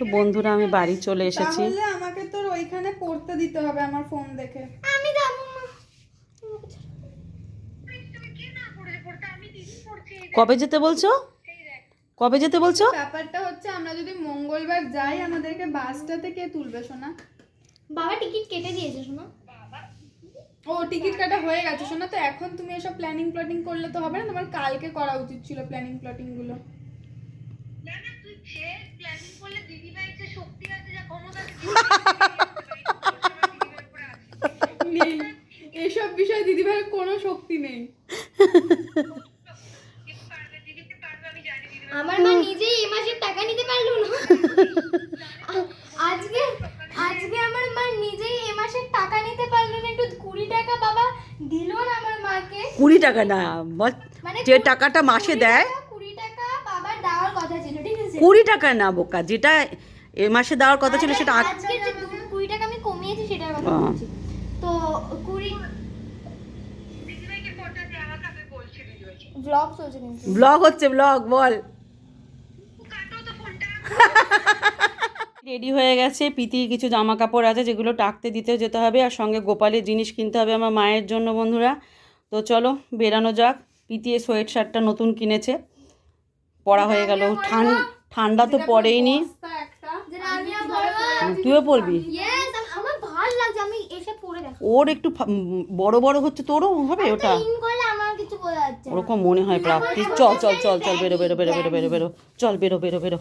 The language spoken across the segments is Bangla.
তো বন্ধুরা আমি বাড়ি চলে এসেছি। তাহলে আমাকে তোর ওইখানে পড়তে দিতে হবে আমার ফোন দেখে। আমি না কবে যেতে বলছো? কবে যেতে বলছো? ব্যাপারটা হচ্ছে আমরা যদি মঙ্গলবার যাই আমাদেরকে বাসটা থেকে তুলবে শোনা বাবা টিকিট কেটে দিয়েছে শোনো ও টিকিট কাটা হয়ে গেছে শোনা তো এখন তুমি এসব প্ল্যানিং প্লটিং করলে তো হবে না? তোমার কালকে করা উচিত ছিল প্ল্যানিং প্লটিংগুলো। নেই। এসব বিষয়ে দিদিভাইয়ের কোনো শক্তি নেই। আমার মা নিজেই এই মাসের টাকা নিতে পারল না। আজকে আজকে আমার মা নিজেই এই মাসের টাকা নিতে পারল না। একটু কুড়ি টাকা বাবা দিল না আমার মাকে। কুড়ি টাকা না মানে যে টাকাটা মাসে দেয়। কুড়ি টাকা বাবার দেওয়ার কথা ছিল ঠিক আছে? কুড়ি টাকা না বোকা যেটা এ মাসে দেওয়ার কথা ছিল সেটা আজকে যে দু- কুড়ি টাকা আমি কমিয়েছি সেটার কথা বলছি তো কুড়ি ব্লগ চলছে কিন্তু। ব্লগ হচ্ছে ব্লগ বল। রেডি হয়ে গেছে পিতির কিছু জামা কাপড় আছে যেগুলো টাকতে দিতে যেতে হবে আর সঙ্গে গোপালের জিনিস কিনতে হবে আমার মায়ের জন্য বন্ধুরা। তো চলো বেরানো যাক। পিতি এই সোয়েট শার্টটা নতুন কিনেছে। পরা হয়ে গেল। ঠান্ডা ঠান্ডা তো পড়েই নি। তুইও পরবি ইয়েস আমার ভালো লাগছে আমি এসে পড়ে দেখো। ওর একটু ফা- বড় বড় হচ্ছে তোরও হবে ওটা? ইন করলে আমার কিছু বোঝা যাচ্ছে না। ওরকম মনে হয় প্রাপ্তি। চল চল চল চল বেরো বেরো বেরো বেরো বেরো বেরো। চল বেরো বেরো বেরো।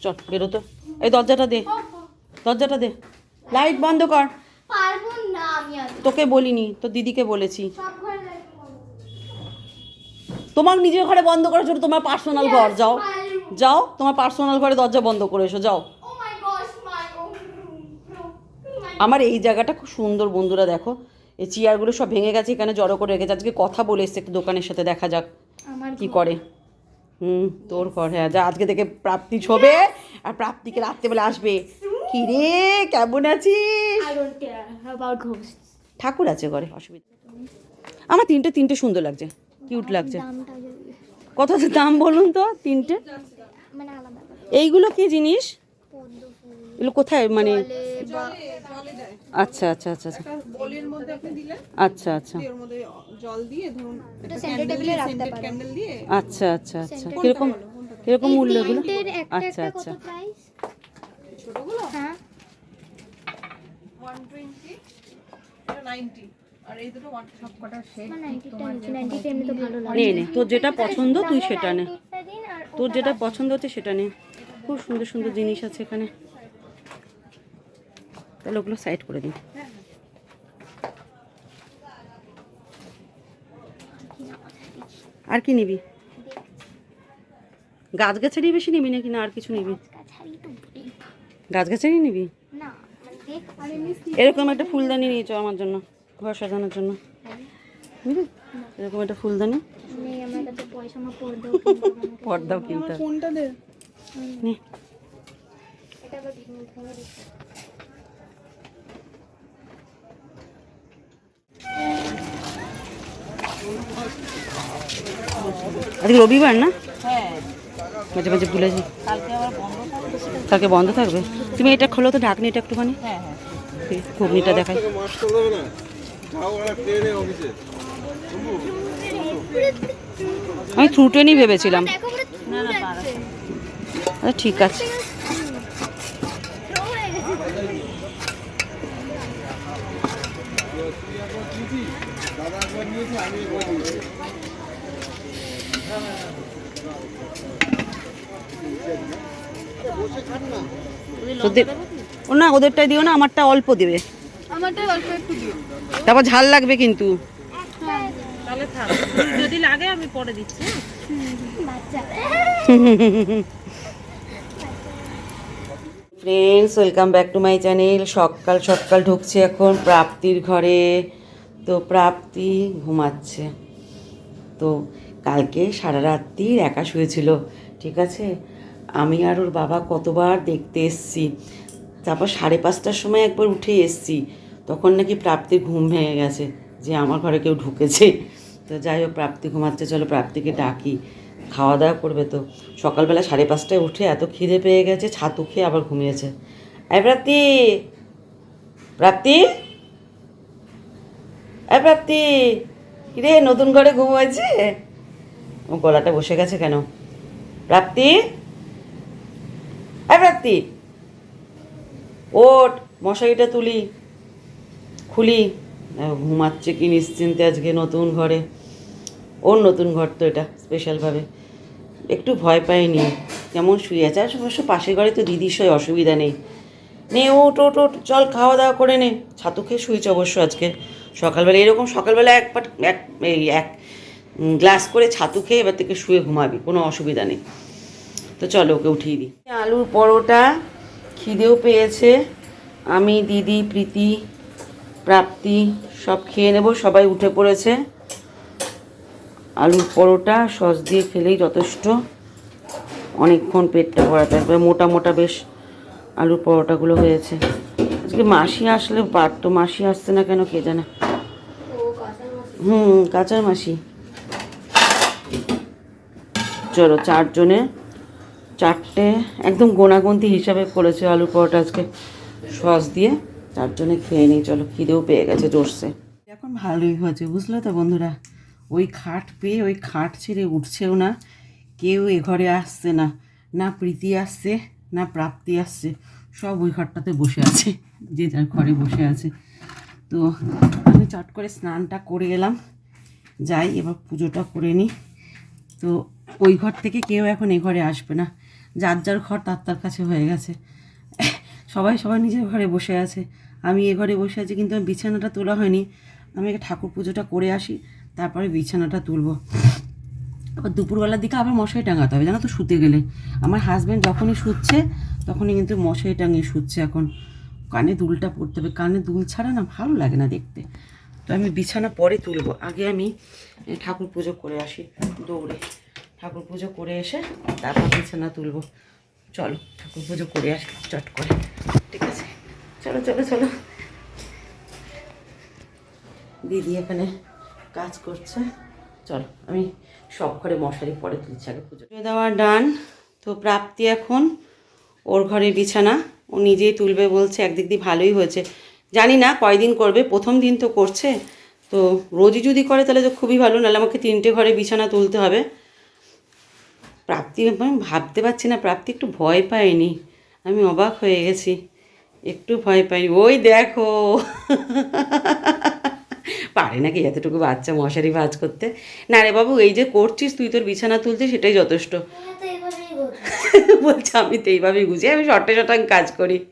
চল বেরো তো। এই দরজাটা দে। দরজাটা দে। লাইট বন্ধ কর। পারব না আমি আর। তোকে বলিনি তো দিদিকে বলেছি। সব ঘরে light বন্ধ। তোমার নিজের ঘরে বন্ধ জন্য তোমার পার্সোনাল ঘর যাও। যাও তোমার পার্সোনাল ঘরে দরজা বন্ধ করে এসো যাও। আমার এই জায়গাটা খুব সুন্দর বন্ধুরা দেখো। এই চেয়ারগুলো সব ভেঙে গেছে এখানে জড়ো করে রেখেছে। আজকে কথা বলে এসছে দোকানের সাথে দেখা যাক কি করে। হুম তোর ঘর হ্যাঁ যা আজকে থেকে প্রাপ্তি ছবে আর প্রাপ্তিকে রাত্রেবেলা আসবে। কি রে কেমন আছিস. ঠাকুর আছে ঘরে অসুবিধা আমার তিনটে তিনটে সুন্দর লাগছে কিউট লাগছে। কত দাম বলুন তো তিনটে? মানে। এইগুলো কি জিনিস? এগুলো কোথায় মানে আচ্ছা আচ্ছা আচ্ছা। আচ্ছা বলির মধ্যে আপনি দিলেন। আচ্ছা আচ্ছা। ওর মধ্যে জল দিয়ে ধরুন এটা table এ রাখতে পারো। ক্যান্ডেল দিয়ে। আচ্ছা আচ্ছা আচ্ছা। কীরকম কীরকম মূল্য একটা আচ্ছা আচ্ছা। কত প্রাইস ছোটগুলো? হ্যাঁ। ওয়ান টোয়েন্টি এটা নাইনটি আর এই দুটো ওয়ান সব কটা শেড আমার 90 টা নিচে 90 টা এমনি তো ভালো লাগে। নে নে তোর যেটা পছন্দ তুই সেটা নে। 90 টা দিন আর তোর যেটা পছন্দ হচ্ছে সেটা নে। খুব সুন্দর সুন্দর জিনিস আছে এখানে। তাহলে ওগুলো সাইড করে দিই আর কি নিবি? গাছগাছালি বেশি নিবি নাকি না আর কিছু নিবি? গাছ গাছগাছালি নিবি? না মানে এমনি এরকম একটা ফুলদানি নিয়েছো আমার জন্য ঘর সাজানোর জন্য। বুঝলি এরকম একটা ফুলদানি? নেই আমার কাছে পয়সা আমার পর্দাও কিনবো না। পর্দাও কিনতে আজকে রবিবার না? মাঝে মাঝে ভুলে যাই। কালকে বন্ধ থাকবে তুমি এটা খোলো তো ঢাকনি এটা একটুখানি। ঠিক, ঘুগনিটা দেখাই। আমি থ্রু ট্রেনই ভেবেছিলাম। আচ্ছা ঠিক আছে Throw হয়ে গেছে। দাদা একবার নিয়েছি আমি একবার নিয়েছি ওদের ও না ওদেরটাই দিও না আমারটা অল্প দেবে। আমারটা অল্প একটু দিও। তারপর ঝাল লাগবে কিন্তু। বাচ্চা friends welcome back to my channel সকাল সকাল ঢুকছে এখন প্রাপ্তির ঘরে। তো প্রাপ্তি ঘুমাচ্ছে। তো কালকে সারা রাত্রি একা শুয়েছিল, ঠিক আছে? আমি আর ওর বাবা কতবার দেখতে এসছি। তারপর সাড়ে পাঁচটার সময় একবার উঠে এসছি। তখন নাকি প্রাপ্তির ঘুম ভেঙে গেছে, যে আমার ঘরে কেউ ঢুকেছে। তো যাই হোক, প্রাপ্তি ঘুমাচ্ছে, চলো প্রাপ্তিকে ডাকি। খাওয়া দাওয়া করবে তো। সকালবেলা সাড়ে পাঁচটায় উঠে এত খিদে পেয়ে গেছে, ছাতু খেয়ে আবার ঘুমিয়েছে। এই প্রাপ্তি! প্রাপ্তি! প্রাপ্তি, কিরে, নতুন ঘরে ঘুম হয়েছে? ও গলাটা বসে গেছে কেন? প্রাপ্তি? এই প্রাপ্তি ওট মশারিটা তুলি, খুলি। ঘুমাচ্ছে কি নিশ্চিন্তে আজকে নতুন ঘরে। ওর নতুন ঘর তো এটা স্পেশালভাবে একটু ভয় পাইনি। কেমন শুয়ে আছে? আর অবশ্য পাশের ঘরে তো দিদির সই অসুবিধা নেই। নে ওট ওট ওট চল খাওয়া দাওয়া করে নে। ছাতু খেয়ে শুয়েছে অবশ্য আজকে। সকালবেলা, এরকম সকালবেলা এক পাট এক, এই এক গ্লাস করে ছাতু খেয়ে এবার থেকে শুয়ে ঘুমাবি, কোনো অসুবিধা নেই। তো চলো ওকে উঠিয়ে দিই। আলুর পরোটা খিদেও পেয়েছে। আমি, দিদি, প্রীতি, প্রাপ্তি সব খেয়ে নেব, সবাই উঠে পড়েছে। আলুর পরোটা সস দিয়ে খেলেই যথেষ্ট। অনেকক্ষণ পেটটা ভরা থাকবে মোটা মোটা বেশ আলুর পরোটাগুলো হয়েছে। আজকে মাসি আসলে পারতো মাসি আসছে না কেন কে জানে। হুম কাঁচার মাসি চলো, চারজনে, চারটে, একদম গোনাগুন্তি হিসাবে করেছে আলুর পরোটা আজকে। সস দিয়ে চারজনে খেয়ে নিই, চলো, খিদেও পেয়ে গেছে জোরসে। এখন ভালোই হয়েছে, বুঝলে তো বন্ধুরা? ওই খাট পেয়ে, ওই খাট ছেড়ে উঠছেও না। কেউ এ ঘরে আসছে না না প্রীতি আসছে, না প্রাপ্তি আসছে। সব ওই ঘরটাতে বসে আছে, যে যার ঘরে বসে আছে। তো আমি চট করে স্নানটা করে এলাম। যাই, এবার পুজোটা করে নিই। তো ওই ঘর থেকে কেউ এখন এ ঘরে আসবে না। যার যার ঘর, তার তার কাছে হয়ে গেছে। সবাই সবাই নিজের ঘরে বসে আছে। আমি এ ঘরে বসে আছি, কিন্তু আমার বিছানাটা তোলা হয়নি। আমি ঠাকুর পুজোটা করে আসি, তারপরে বিছানাটা তুলবো। আবার দুপুরবেলার দিকে আবার মশারি টাঙাতে হবে। জানো তো শুতে গেলে। আমার হাজব্যান্ড যখনই শুচ্ছে, তখনই কিন্তু মশারি টাঙিয়ে শুচ্ছে এখন। কানে দুলটা পড়তে হবে। কানে দুল ছাড়া না ভালো লাগে না দেখতে। তো আমি বিছানা পরে তুলবো। আগে আমি ঠাকুর পুজো করে আসি, দৌড়ে। ঠাকুর পুজো করে এসে তারপর বিছানা তুলবো। চলো, ঠাকুর পুজো করে আসি, চট করে। ঠিক আছে? চলো চলো চলো। দিদি এখানে কাজ করছে। চলো, আমি সব ঘরে মশারি পরে তুলছি, আগে পুজো। দেওয়া ডান। তো প্রাপ্তি এখন ওর ঘরে বিছানা। ও নিজেই তুলবে বলছে, একদিক দিয়ে ভালোই হয়েছে। জানি না কয়দিন করবে, প্রথম দিন তো করছে। তো রোজই যদি করে তাহলে তো খুবই ভালো, নাহলে আমাকে তিনটে ঘরে বিছানা তুলতে হবে। প্রাপ্তি, আমি ভাবতে পারছি না, প্রাপ্তি একটু ভয় পায়নি। আমি অবাক হয়ে গেছি, একটু ভয় পাই ওই দেখো। পারে নাকি এতটুকু বাচ্চা মশারি ভাজ করতে? না রে বাবু, এই যে করছিস তুই তোর বিছানা তুলছিস সেটাই যথেষ্ট। বলছি আমি তো এইভাবেই বুঝি। আমি শর্টে শটাং কাজ করি।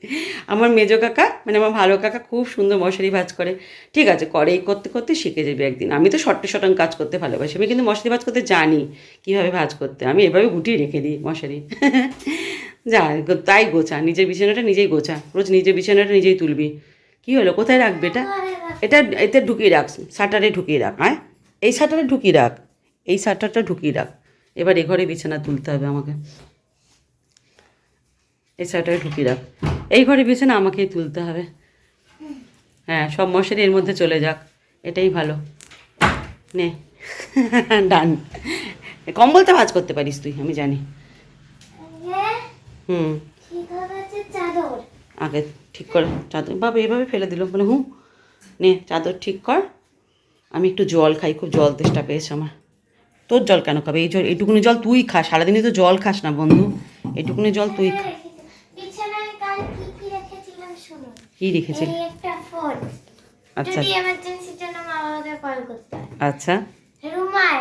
আমার মেজো কাকা মানে আমার ভালো কাকা খুব সুন্দর মশারি ভাজ করে। ঠিক আছে করে এই করতে করতে শিখে যাবে একদিন। আমি তো শর্টে শটাং কাজ করতে ভালোবাসি। আমি কিন্তু মশারি ভাজ করতে জানি কীভাবে ভাজ করতে। আমি এভাবে গুটিয়ে রেখে দিই মশারি। যা গো- তাই গোছা। নিজের বিছানাটা নিজেই গোছা। রোজ নিজের বিছানাটা নিজেই তুলবি। কী হলো? কোথায় রাখবে এটা? এটা এতে ঢুকিয়ে রাখ শাটারে ঢুকিয়ে রাখ হ্যাঁ? এই শাটারে ঢুকিয়ে রাখ। এই শাটারটা ঢুকিয়ে রাখ। এবার এ ঘরে বিছানা তুলতে হবে আমাকে। এই শাটারে ঢুকিয়ে রাখ এই ঘরে বিছানা আমাকেই তুলতে হবে। হ্যাঁ সব মশারি এর মধ্যে চলে যাক। এটাই ভালো। নে। ডান কম্বলটা ভাজ করতে পারিস তুই, আমি জানি। হুম। আগে ঠিক কর, চাদর। বাবা, এভাবে ফেলে দিল, বলে, হুঁ, নে, চাদর ঠিক কর। আমি একটু জল খাই, খুব জল তেষ্টা পেয়েছে আমার। তোর জল কেন খাবে? এই জল, এইটুকুনি জল তুই খা, সারাদিনই তো জল খাস না, বন্ধু। এইটুকুনি জল তুই খা বিছানায় কাল কি কি রেখেছিলাম শুনুন কী একটা ফোন। আচ্ছা। যদি এমার্জেন্সির জন্য মা বাবাকে কল করতে আচ্ছা। রুমাল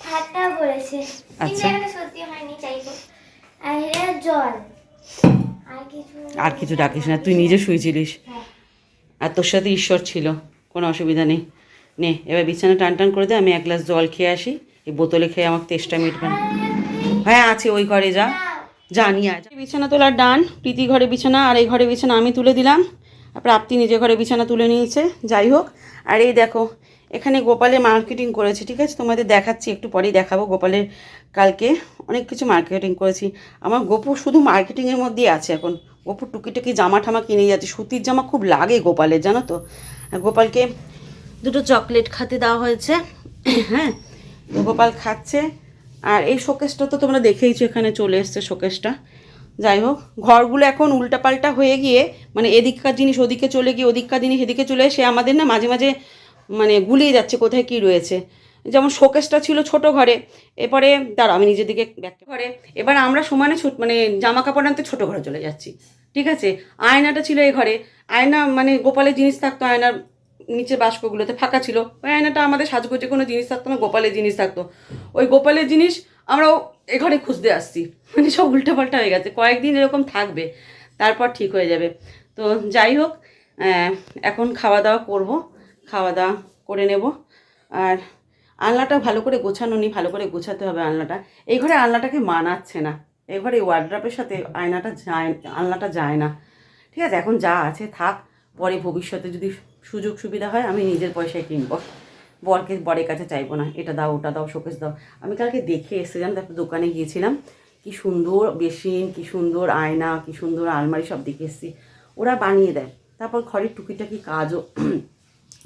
ঠাট্টা বলেছে কিন্তু আচ্ছা। এখানে সত্যি হয়নি চাই আর এটা জল। আর কিছু ডাকিস না। তুই নিজে শুয়েছিলিস। হ্যাঁ। আর তোর সাথে ঈশ্বর ছিল। কোনো অসুবিধা নেই। নে এবার বিছানা টান টান করে দে আমি এক গ্লাস জল খেয়ে আসি। এই বোতলে খেয়ে আমার তেষ্টা মিটবে না হ্যাঁ আছে ওই ঘরে যা। জানি আজ বিছানা তোলার ডান প্রীতি ঘরে বিছানা আর এই ঘরে বিছানা আমি তুলে দিলাম। প্রাপ্তি নিজে ঘরে বিছানা তুলে নিয়েছে, যাই হোক। আর এই দেখো, এখানে গোপালে মার্কেটিং করেছে, ঠিক আছে? তোমাদের দেখাচ্ছি, একটু পরেই দেখাবো গোপালের কালকে। অনেক কিছু মার্কেটিং করেছি। আমার গোপু শুধু মার্কেটিংয়ের মধ্যেই আছে এখন। গোপু টুকিটাকি জামা ঠামা কিনে যাচ্ছে। সুতির জামা খুব লাগে গোপালের, জানো তো? গোপালকে দুটো চকলেট খাতে দেওয়া হয়েছে। হ্যাঁ গোপাল খাচ্ছে। আর এই শোকেসটা তো তোমরা দেখেইছো, এখানে চলে এসছে শোকেসটা যাই হোক, ঘরগুলো এখন উল্টাপাল্টা হয়ে গিয়ে মানে এদিককার জিনিস ওদিকে চলে গিয়ে, ওদিককার জিনিস এদিকে চলে এসে আমাদের না মাঝে মাঝে মানে গুলিয়ে যাচ্ছে, কোথায় কি রয়েছে। যেমন শোকেসটা ছিল ছোট ঘরে, এরপরে, দাঁড়াও, আমি নিজের দিকে ব্যাক ঘরে। এবার আমরা সমানে ছোট মানে জামা কাপড় আনতে ছোটো ঘরে চলে যাচ্ছি, ঠিক আছে? আয়নাটা ছিল এই ঘরে, আয়না মানে গোপালের জিনিস থাকতো আয়নার নিচে বাস্কগুলোতে ফাঁকা ছিল। ওই আয়নাটা আমাদের সাজগোজে কোনো জিনিস থাকতো না, গোপালের জিনিস থাকতো। ওই গোপালের জিনিস আমরাও এ ঘরে খুঁজতে আসছি। মানে সব উল্টোপাল্টা হয়ে গেছে। কয়েকদিন এরকম থাকবে, তারপর ঠিক হয়ে যাবে। তো যাই হোক এখন খাওয়া দাওয়া করব, খাওয়া দাওয়া করে নেব। আর আলনাটা ভালো করে গোছানো নি ভালো করে গোছাতে হবে আলনাটা। এই ঘরে আলনাটাকে মানাচ্ছে না। এই ঘরে ওয়ার্ড্রাপের সাথে আয়নাটা যায়, আলনাটা যায় না। ঠিক আছে, এখন যা আছে থাক, পরে ভবিষ্যতে যদি সুযোগ সুবিধা হয়, আমি নিজের পয়সায় কিনবো। বরকে বরের কাছে চাইব না। এটা দাও ওটা দাও শোকেস দাও। আমি কালকে দেখে এসে জানো তো একটা দোকানে গিয়েছিলাম। কি সুন্দর বেসিন কি সুন্দর আয়না কি সুন্দর আলমারি সব দেখে এসেছি। ওরা বানিয়ে দেয়। তারপর ঘরের টুকিটাকি কাজও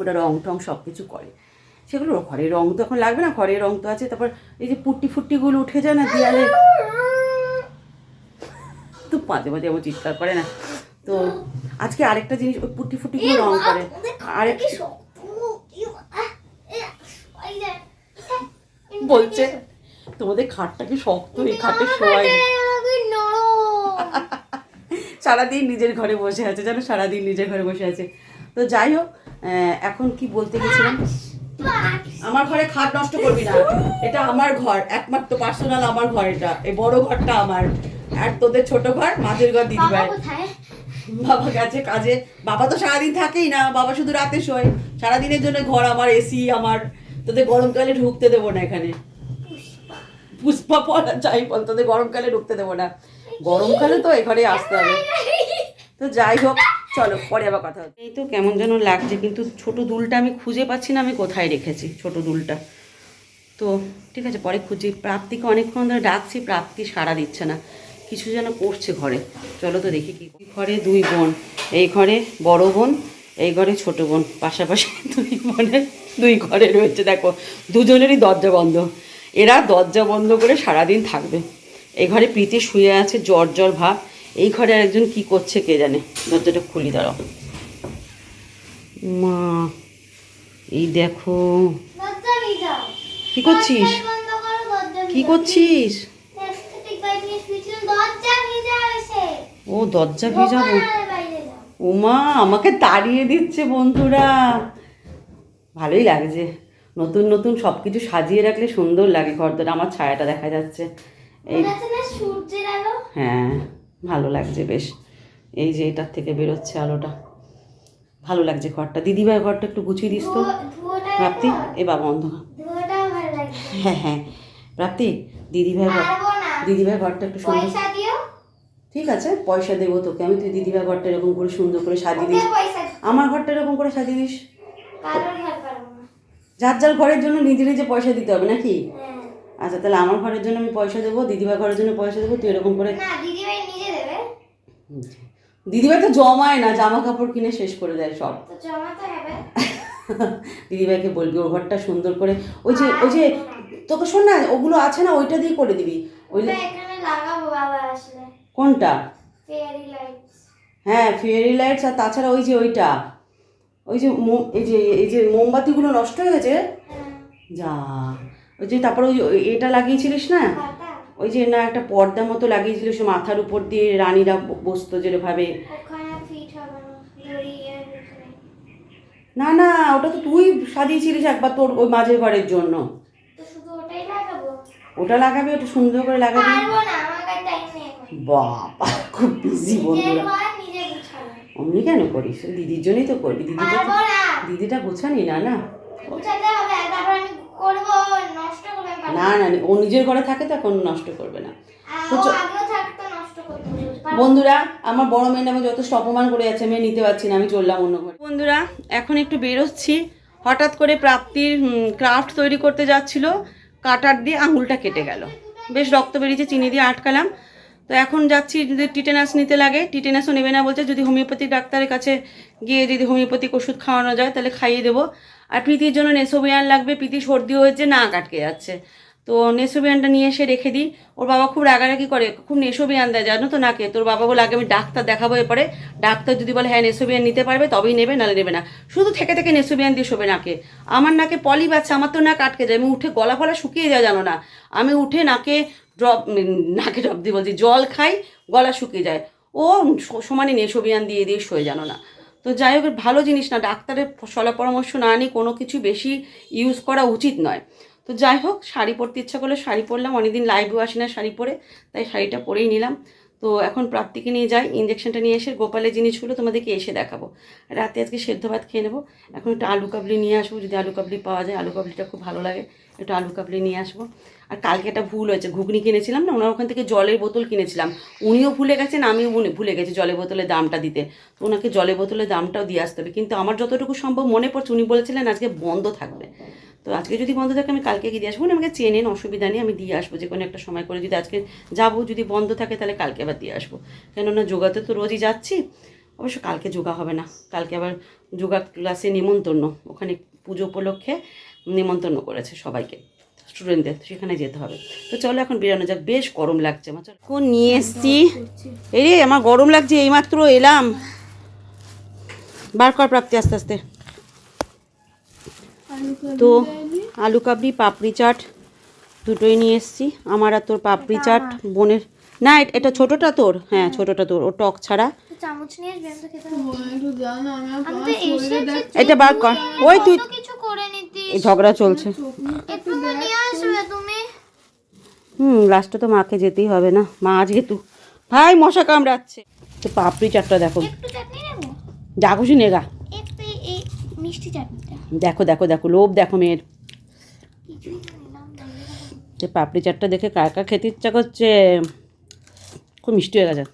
ওটা রং টং সব কিছু করে। সেগুলো ঘরের রং তো এখন লাগবে না ঘরের রং তো আছে। তারপর এই যে পুট্টি ফুট্টিগুলো উঠে যায় না দেয়ালে? তো মাঝে মাঝে এমন চিৎকার করে না। তো আজকে আরেকটা জিনিস ওই পুট্টি ফুট্টিগুলো রং করে। আরেক কি শক্ত ইউ, আহ, এ, ওই যে, বলছে তোমাদের খাটটা কি শক্ত? এই খাটে শোয়াই। সারাদিন নিজের ঘরে বসে আছে জানো সারাদিন নিজের ঘরে বসে আছে। তো যাই হোক এখন কি বলতে গেছিলাম? আমার ঘরে খাট নষ্ট করবি না। এটা আমার ঘর একমাত্র পার্সোনাল আমার ঘর এটা। এই বড় ঘরটা আমার। আর তোদের ছোট ঘর মাঝের ঘর দিদি বাবা ভাই বাবা গেছে কাজে। বাবা তো সারাদিন থাকেই না বাবা শুধু রাতে শোয়। সারাদিনের জন্য ঘর আমার এসি আমার। তোদের গরমকালে ঢুকতে দেবো না এখানে। পুষ্পা। পড়া যাই বল তোদের গরমকালে ঢুকতে দেবো না। গরমকালে তো এখানে আসতে হবে। তো যাই হোক চলো পরে আবার কথা হবে। এই তো কেমন যেন লাগছে কিন্তু ছোট দুলটা আমি খুঁজে পাচ্ছি না আমি কোথায় রেখেছি ছোট দুলটা। তো ঠিক আছে পরে খুঁজি। প্রাপ্তিকে অনেকক্ষণ ধরে ডাকছি প্রাপ্তি সাড়া দিচ্ছে না। কিছু যেন করছে ঘরে। চলো তো দেখি কি ঘরে দুই বোন এই ঘরে বড় বোন এই ঘরে ছোট বোন পাশাপাশি দুই বোনের দুই ঘরে রয়েছে দেখো দুজনেরই দরজা বন্ধ। এরা দরজা বন্ধ করে সারাদিন থাকবে। এই ঘরে প্রীতি শুয়ে আছে জ্বর জ্বর ভাব। এই ঘরে একজন কি করছে কে জানে? দরজাটা খুলি দাঁড়াও। মা এই দেখো। কি করছিস? কি করছিস? ও দরজা ভিজাবো। ওমা আমাকে তাড়িয়ে দিচ্ছে বন্ধুরা। ভালোই লাগছে নতুন নতুন সব কিছু সাজিয়ে রাখলে সুন্দর লাগে ঘরদোর আমার ছায়াটা দেখা যাচ্ছে। এই? হ্যাঁ ভালো লাগছে বেশ। এই যে এটার থেকে বেরোচ্ছে আলোটা। ভালো লাগছে ঘরটা। দিদিভাই ঘরটা একটু গুছিয়ে দিস তো। প্রাপ্তি এ বাবা অন্ধকার। হ্যাঁ হ্যাঁ। প্রাপ্তি দিদিভাই ঘর। দিদিভাই ঘরটা একটু সুন্দর ঠিক আছে পয়সা দেবো তোকে। আমি তুই দিদিভাই ঘরটা এরকম করে সুন্দর করে সাজিয়ে দিস। আমার ঘরটা এরকম করে সাজিয়ে দিস। যার যার ঘরের জন্য নিজে নিজে পয়সা দিতে হবে নাকি? হ্যাঁ। আচ্ছা তাহলে আমার ঘরের জন্য আমি পয়সা দেবো দিদিভাই ঘরের জন্য পয়সা দেবো তুই এরকম করে দিদিভাই তো জমায় না জামা কাপড় কিনে শেষ করে দেয় সব। দিদিভাইকে বলবি ওর ঘরটা সুন্দর করে ওই যে ওই যে তোকে শোন না ওগুলো আছে না ওইটা দিয়ে করে দিবি। ওই। কোনটা? হ্যাঁ ফেয়ারি লাইটস আর তাছাড়া ওই যে ওইটা। ওই যে এই যে এই যে মোমবাতিগুলো নষ্ট হয়ে গেছে? হ্যাঁ, যা ওই যে তারপর ওই এটা লাগিয়েছিলিস না? ওই যে না একটা পর্দা মতো লাগিয়েছিল সে মাথার উপর দিয়ে রানীরা বসতো যেভাবে হবে না। না ওটা তো তুই সাজিয়েছিলিস একবার তোর ওই মাঝের ঘরের জন্য। ওটা লাগাবি ওটা সুন্দর করে লাগাবি। বাবা খুব বিজি বন্ধুরা। অমনি কেন করিস? দিদির জন্যই তো করবি দিদিটা দিদিটা গোছানি না না। আমি আমি না না ও নিজের ঘরে থাকে তো এখন নষ্ট করবে না। বন্ধুরা আমার বড় মেয়ে নামে যথেষ্ট অপমান করে যাচ্ছে আমি নিতে পারছি না আমি চললাম অন্য ঘরে। বন্ধুরা এখন একটু বেরোচ্ছি হঠাৎ করে প্রাপ্তির ক্রাফট তৈরি করতে যাচ্ছিল কাটার দিয়ে আঙুলটা কেটে গেল। বেশ রক্ত বেরিয়েছে চিনি দিয়ে আটকালাম। তো এখন যাচ্ছি যদি টিটেনাস নিতে লাগে টিটেনাসও নেবে না বলছে, যদি হোমিওপ্যাথি ডাক্তারের কাছে গিয়ে যদি হোমিওপ্যাথিক ওষুধ খাওয়ানো যায়, তাহলে খাইয়ে দেবো। আর প্রীতির জন্য নেসোবিয়ান লাগবে, প্রীতি সর্দি হয়েছে না কাটকে যাচ্ছে। তো নেসোবিয়ানটা নিয়ে এসে রেখে দিই। ওর বাবা খুব রাগারাগি করে, খুব নেসোবিয়ান দেয়, জানো তো নাকে। তোর বাবা বলে, আগে আমি ডাক্তার দেখাবো এরপরে। ডাক্তার যদি বলে হ্যাঁ নেসোবিয়ান নিতে পারবে, তবেই নেবে, নাহলে নেবে না। শুধু থেকে থেকে নেসোবিয়ান দিয়ে শোবে নাকে। আমার নাকে পলি বাচ্চা, আমার তো নাক আটকে যায়, আমি উঠে গলা ফলা শুকিয়ে যায়, জানো না। আমি উঠে নাকে ড্রপ নাকে ড্রপ দিয়ে বলছি, জল খাই, গলা শুকিয়ে যায়। ও সমানে নেসোবিয়ান দিয়ে দিয়ে শোয়ে জানো না। তো যাই হোক, ভালো জিনিস না, ডাক্তারের সলা পরামর্শ না নিয়ে কোনো কিছু বেশি ইউজ করা উচিত নয়। তো যাই হোক, শাড়ি পরতে ইচ্ছা করলে শাড়ি পরলাম, অনেকদিন লাইভেও আসি না শাড়ি পরে, তাই শাড়িটা পরেই নিলাম। তো এখন প্রাপ্তিকে নিয়ে যাই ইঞ্জেকশনটা নিয়ে এসে গোপালের জিনিসগুলো তোমাদেরকে এসে দেখাবো। রাতে আজকে সেদ্ধ ভাত খেয়ে নেব। এখন একটু আলু কাবলি নিয়ে আসব, যদি আলু কাবলি পাওয়া যায়, আলু কাবলিটা খুব ভালো লাগে। একটু আলু কাবলি নিয়ে আসব। আর কালকে একটা ভুল হয়েছে, ঘুগনি কিনেছিলাম না, ওনার ওখান থেকে জলের বোতল কিনেছিলাম। উনিও ভুলে গেছেন, আমিও ভুলে- গেছি জলের বোতলের দামটা দিতে। তো ওনাকে জলের বোতলের দামটাও দিয়ে আসতে হবে। কিন্তু আমার যতটুকু সম্ভব মনে পড়ছে, উনি বলেছিলেন আজকে বন্ধ থাকবে। তো আজকে যদি বন্ধ থাকে, আমি কালকে গিয়ে দিয়ে আসব। আমাকে চেনেন, অসুবিধা নেই, আমি দিয়ে আসব। যে কোনো একটা সময় করে যদি আজকে যাব, যদি বন্ধ থাকে, তাহলে কালকে আবার দিয়ে আসব। কেননা যোগাতে তো রোজই যাচ্ছি। অবশ্য কালকে যোগা হবে না। কালকে আবার যোগা ক্লাসে নিমন্ত্রণ। ওখানে পুজো উপলক্ষে নিমন্ত্রণ করেছে সবাইকে। স্টুডেন্টদের সেখানে যেতে হবে। তো চলো এখন বেরানো যাক। বেশ গরম লাগছে। আমার চলো। কোন নিয়ে এসছি। এই রে আমার গরম লাগছে এইমাত্র এলাম। বার কর প্রাপ্তি আস্তে আস্তে। তো আলু কাবলি পাপড়ি চাট দুটোই নিয়ে এসছি। আমার আর তোর পাপড়ি চাট বোনের না এটা ছোটোটা তোর। হ্যাঁ ছোটোটা তোর। ও টক ছাড়া। চামচ নিয়ে আসবি আমি তো খেতে তো এটা বার কর। ওই তুই কিছু করে নিতিস। এই ঝগড়া চলছে। একটু নিয়ে আসবে তুমি। হুম লাস্টে তো মাকে যেতেই হবে না। মা যেহেতু ভাই মশা কামড়াচ্ছে। তো পাপড়ি চাটটা দেখো। একটু চাটনি নেব? যা খুশি নেগা একটু এই- এই মিষ্টি চাটনিটা। দেখো দেখো দেখো লোভ দেখো মেয়ের। তো পাপড়ি চাটটা দেখে কার কার খেতে ইচ্ছা করছে। খুব মিষ্টি হয়ে গেছে।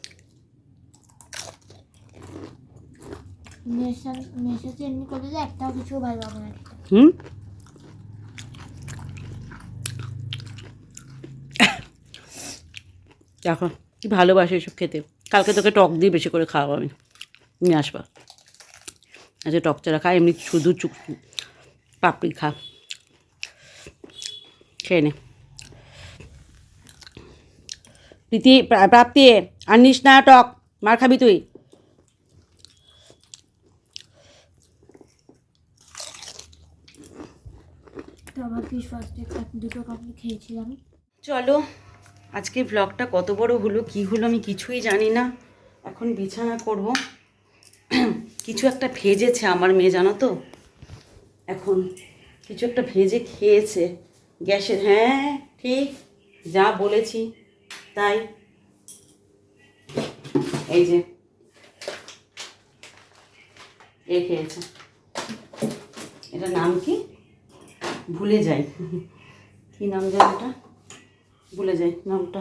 দেখো, কি ভালোবাসে এসব খেতে। কালকে তোকে টক দিয়ে বেশি করে খাওয়াবো আমি। নিয়ে আসবা। আচ্ছা টক চারা খা, এমনি শুধু চুক, পাপড়ি খা। খেয়ে নে। প্রীতি, প্রা- প্রাপ্তি, আনিস না টক, মার খাবি তুই? চলো আজকে ব্লগটা কত বড় হলো, কি হলো আমি কিছুই জানি না। এখন বিছানা করব। কিছু একটা ভেজেছে আমার মেয়ে, জানো তো? এখন কিছু একটা ভেজে খেয়েছে। গ্যাসের হ্যাঁ ঠিক, যা বলেছি, তাই। এই যে, এ খেয়েছে। এটা নাম কি? ভুলে যাই। কি নাম জানি এটা ভুলে যাই, নামটা।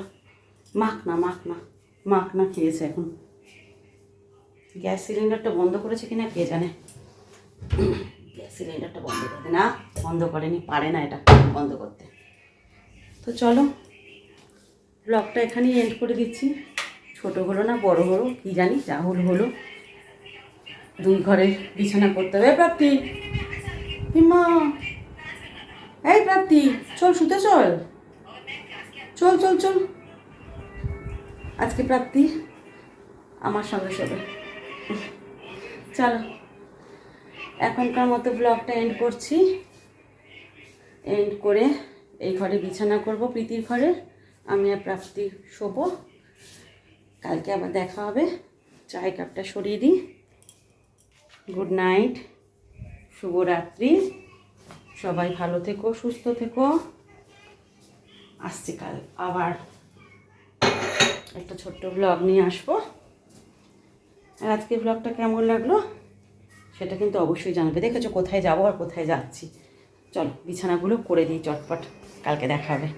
মাখনা মাখনা মাখনা খেয়েছে এখন। গ্যাস সিলিন্ডারটা বন্ধ করেছে কিনা কে জানে? গ্যাস সিলিন্ডারটা বন্ধ করে না। বন্ধ করেনি, পারে না এটা বন্ধ করতে। তো চলো ব্লগটা এখানেই এন্ড করে দিচ্ছি। ছোট হলো না, বড় হলো, কি জানি, যা হলো দুই ঘরে বিছানা করতে হবে, প্রাপ্তি। হিমা এই প্রাপ্তি, চল শুতে চল। চল চল চল। আজকে প্রাপ্তি আমার সঙ্গে শোবে। চলো। এখনকার মতো ব্লগটা এন্ড করছি। এন্ড করে এই ঘরে বিছানা করব, প্রীতির ঘরে। আমি আর প্রাপ্তি শোবো। কালকে আবার দেখা হবে। চায় কাপটা সরিয়ে দিই। গুড নাইট শুভরাত্রি। সবাই ভালো থেকো, সুস্থ থেকো। আসছি কাল আবার একটা ছোট্ট ব্লগ নিয়ে আসব। আর আজকের ব্লগটা কেমন লাগল সেটা কিন্তু অবশ্যই জানবে। দেখেছ কোথায় যাব আর কোথায় যাচ্ছি। চলো বিছানাগুলো করে দিই চটপট, কালকে দেখা হবে।